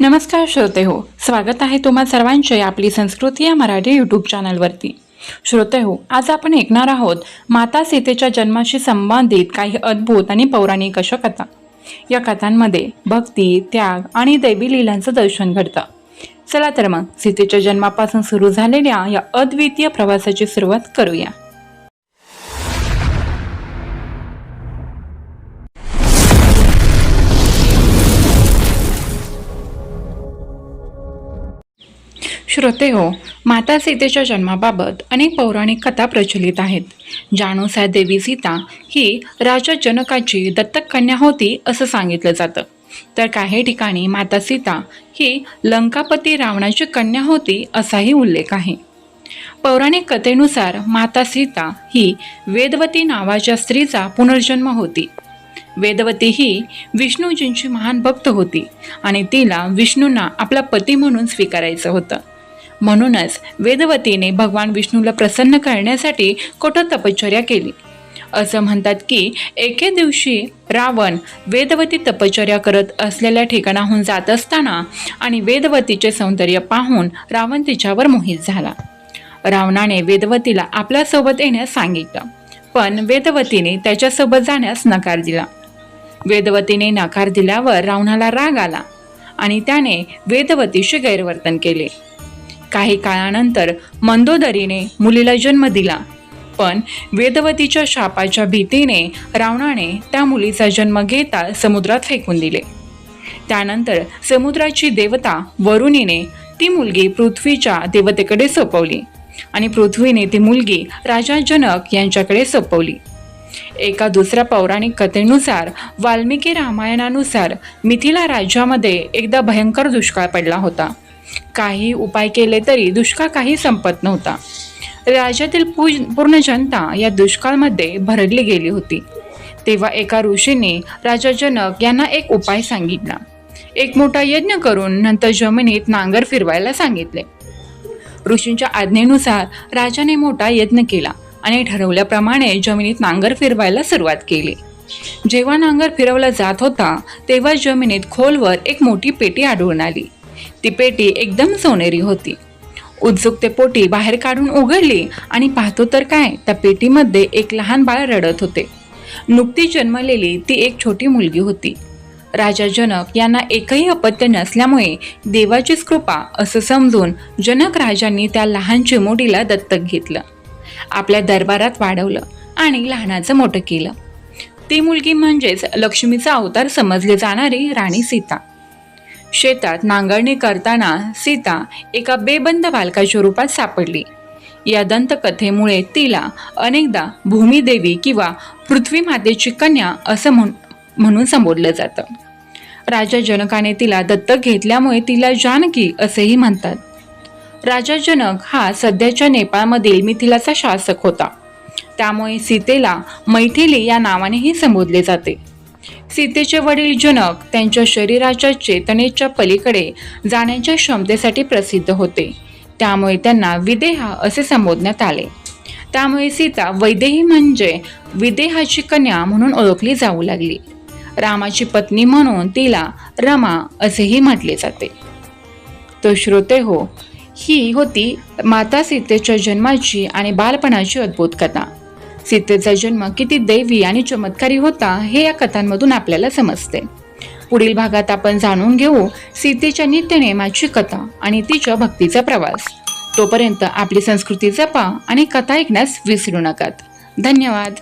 नमस्कार श्रोते हो स्वागत आहे तुम्हा सर्वांचे आपली संस्कृती या मराठी यूट्यूब चॅनलवरती श्रोते हो आज आपण ऐकणार आहोत माता सीतेच्या जन्माशी संबंधित काही अद्भुत आणि पौराणिक अशा कथा. या कथांमध्ये भक्ती त्याग आणि दैवी लिलांचं दर्शन घडतं. चला तर मग सीतेच्या जन्मापासून सुरू झालेल्या या अद्वितीय प्रवासाची सुरुवात करूया. श्रोते हो. माता सीतेच्या जन्माबाबत अनेक पौराणिक कथा प्रचलित आहेत. ज्यानुसार देवी सीता ही राजा जनकाची दत्तक कन्या होती असं सांगितलं जातं. तर काही ठिकाणी माता सीता ही लंकापती रावणाची कन्या होती असाही उल्लेख आहे. पौराणिक कथेनुसार माता सीता ही वेदवती नावाच्या स्त्रीचा पुनर्जन्म होती. वेदवती ही विष्णूजींची महान भक्त होती आणि तिला विष्णूंना आपला पती म्हणून स्वीकारायचं होतं. म्हणूनच वेदवतीने भगवान विष्णूला प्रसन्न करण्यासाठी कठोर तपश्चर्या केली. असं म्हणतात की एके दिवशी रावण वेदवती तपश्चर्या करत असलेल्या ठिकाणाहून जात असताना आणि वेदवतीचे सौंदर्य पाहून रावण तिच्यावर मोहित झाला. रावणाने वेदवतीला आपल्यासोबत येण्यास सांगितलं पण वेदवतीने त्याच्यासोबत जाण्यास नकार दिला. वेदवतीने नकार दिल्यावर रावणाला राग आला आणि त्याने वेदवतीशी गैरवर्तन केले. काही काळानंतर मंदोदरीने मुलीला जन्म दिला. पण वेदवतीच्या शापाच्या भीतीने रावणाने त्या मुलीचा जन्म घेता समुद्रात फेकून दिले. त्यानंतर समुद्राची देवता वरुणीने ती मुलगी पृथ्वीच्या देवतेकडे सोपवली आणि पृथ्वीने ती मुलगी राजा जनक यांच्याकडे सोपवली. एका दुसऱ्या पौराणिक कथेनुसार वाल्मिकी रामायणानुसार मिथिला राज्यामध्ये एकदा भयंकर दुष्काळ पडला होता. काही उपाय केले तरी दुष्काळ काही संपत नव्हता. राज्यातील पूज पूर्ण जनता या दुष्काळमध्ये भरडली गेली होती. तेव्हा एका ऋषीने राजा जनक यांना एक उपाय सांगितला. एक मोठा यज्ञ करून नंतर जमिनीत नांगर फिरवायला सांगितले. ऋषींच्या आज्ञेनुसार राजाने मोठा यज्ञ केला आणि ठरवल्याप्रमाणे जमिनीत नांगर फिरवायला सुरुवात केली. जेव्हा नांगर फिरवला जात होता तेव्हा जमिनीत खोलवर एक मोठी पेटी आढळून आली. ती पेटी एकदम सोनेरी होती. उत्सुकतेपोटी बाहेर काढून उघडली आणि पाहतो तर काय त्या पेटीमध्ये एक लहान बाळ रडत होते. नुकती जन्मलेली ती एक छोटी मुलगी होती. राजा जनक यांना एकही अपत्य नसल्यामुळे देवाचीच कृपा असं समजून जनक राजांनी त्या लहान चिमोटीला दत्तक घेतलं. आपल्या दरबारात वाढवलं आणि लहानाचं मोठं केलं. ती मुलगी म्हणजेच लक्ष्मीचा अवतार समजली जाणारी राणी सीता. शेतात नांगरणी करताना सीता एका बेबंद बालकाच्या रूपात सापडली. या दंतकथेमुळे तिला अनेकदा भूमिदेवी किंवा पृथ्वी मातेची कन्या असं म्हण म्हणून संबोधलं जातं. राजा जनकाने तिला दत्तक घेतल्यामुळे तिला जानकी असेही म्हणतात. राजा जनक हा सध्याच्या नेपाळमधील मिथिलाचा शासक होता. त्यामुळे सीतेला मैथिली या नावानेही संबोधले जाते. सीतेचे वडील जनक त्यांच्या शरीराच्या चेतनेच्या पलीकडे जाण्याच्या क्षमतेसाठी प्रसिद्ध होते. त्यामुळे त्यांना विदेहा असे संबोधण्यात आले. त्यामुळे सीता वैदेही म्हणजे विदेहाची कन्या म्हणून ओळखली जाऊ लागली. रामाची पत्नी म्हणून तिला रमा असेही म्हटले जाते. तो श्रोते हो ही होती माता सीतेच्या जन्माची आणि बालपणाची अद्भुत कथा. सीतेचा जन्म किती दैवी आणि चमत्कारी होता हे या कथांमधून आपल्याला समजते. पुढील भागात आपण जाणून घेऊ सीतेच्या नित्यनेमाची कथा आणि तिच्या भक्तीचा प्रवास. तोपर्यंत आपली संस्कृती जपा आणि कथा ऐकण्यास विसरू नकात. धन्यवाद.